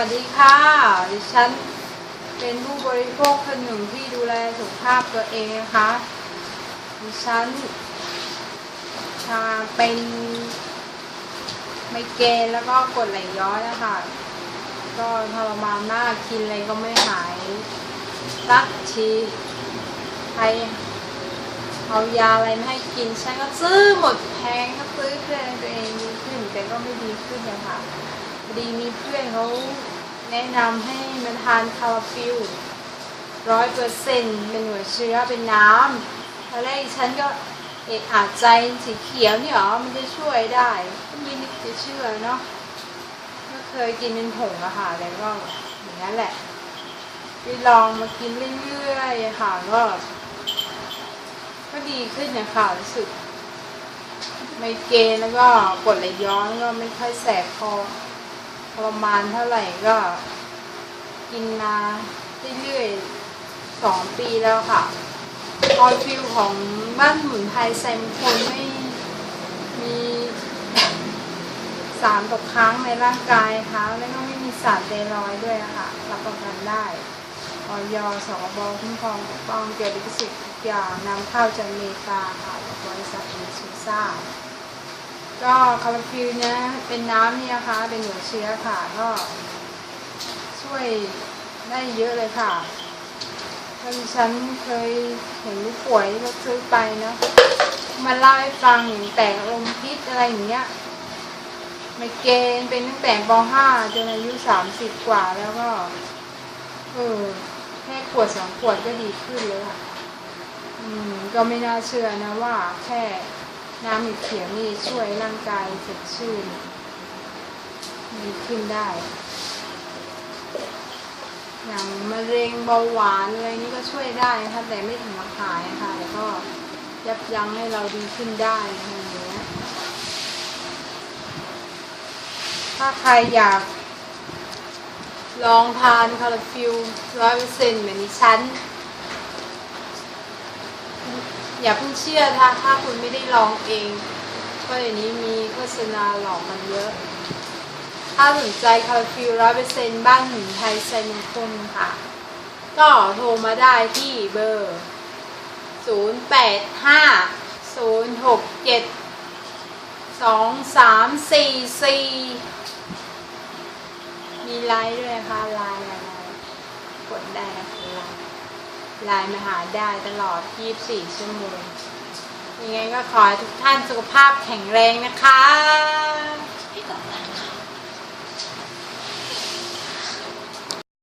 สวัสดีค่ะ ดิฉันเป็นผู้บริโภคคนหนึ่งที่ดูแลสุขภาพตัวเองนะคะ ดิฉันชาเป็นไมเกรนแล้วก็กดไหลย้อนนะคะ ก็ทรมานมากกินอะไรก็ไม่หายสักทีใครเอายาอะไรมาให้กิน ฉันก็ซื้อหมดแพงก็ซื้อเพื่อตัวเองดีขึ้นแต่ก็ไม่ดีขึ้นนะคะ พอดีมีเพื่อนเขาแนะนำให้มาทานคาราฟิลร้อยเปอร์เซ็นต์เป็นหัวเชื้อเป็นน้ำตอนแรกฉันก็เอะอาจใจสีเขียวนี่หรอ มันจะช่วยได้ก็ไม่นึกจะเชื่อเนาะก็เคยกินเป็นผงอะค่ะแต่ก็อย่างนั้นแหละไปลองมากินเรื่อยๆค่ะก็ก็ดีขึ้นนะคะรู้สึกไมเกรนแล้วก็ปวดไหลย้อนก็ไม่ค่อยแสบคอ รมานเท่าไหร่ก็ กินมาเรื่อยๆสองปีแล้วค่ะออยฟิลของบ้านสมุนไพรไซมคนไม่มีสารตกค้างในร่างกายค่ะ แล้วก็ไม่มีสารเตรอยด้วยค่ะ รับประกันได้ออยสกบคุ้มครองปกป้องเกี่ยวกับลิขสิทธิ์ทุกอย่างนำเข้าจากอเมริกาค่ะบริษัทอิซูซ่า ก็คาราฟิลเนี่ยเป็นน้ำนี่นะคะ เป็นหัวเชื้อค่ะ ก็ช่วยได้เยอะเลยค่ะท่านฉันเคยเห็นผู้ป่วยที่เขาซื้อไปเนาะมาเล่าให้ฟังอย่างแตกลมพิษอะไรอย่างเงี้ยไมเกรนเป็นตั้งแต่ป .5 จนอายุ 30 กว่าแล้วก็เออแค่ขวดสองขวดก็ดีขึ้นเลยค่ะ อืม ก็ไม่น่าเชื่อนะว่าแค่ น้ำเขียวนี่ช่วยร่างกายสดชื่นดีขึ้นได้ อย่างมะเร็งเบาหวานอะไรนี่ก็ช่วยได้นะคะแต่ไม่ถึงกับหายค่ะแต่ก็ยับยั้งให้เราดีขึ้นได้อะไรอย่างเงี้ยถ้าใครอยากลองทานคาราฟิลร้อยเปอร์เซ็นต์เหมือนดิฉัน อย่าเพิ่งเชื่อถ้าถ้าคุณไม่ได้ลองเองเพราะอย่างนี้มีโฆษณาหลอกมันเยอะ ถ้าสนใจคาราฟิลร้อยเปอร์เซ็นต์บ้านหนุนไทยไซมงคลค่ะ ก็โทรมาได้ที่เบอร์ 0 8 5 0 6 7 2 3 4 4 มีไลน์ด้วยนะคะไลน์ไลน์ไลน์กดได้นะคะไลน์ ไลน์มาหาได้ตลอด 24 ชั่วโมงยังไงก็ขอให้ทุกท่านสุขภาพแข็งแรงนะคะ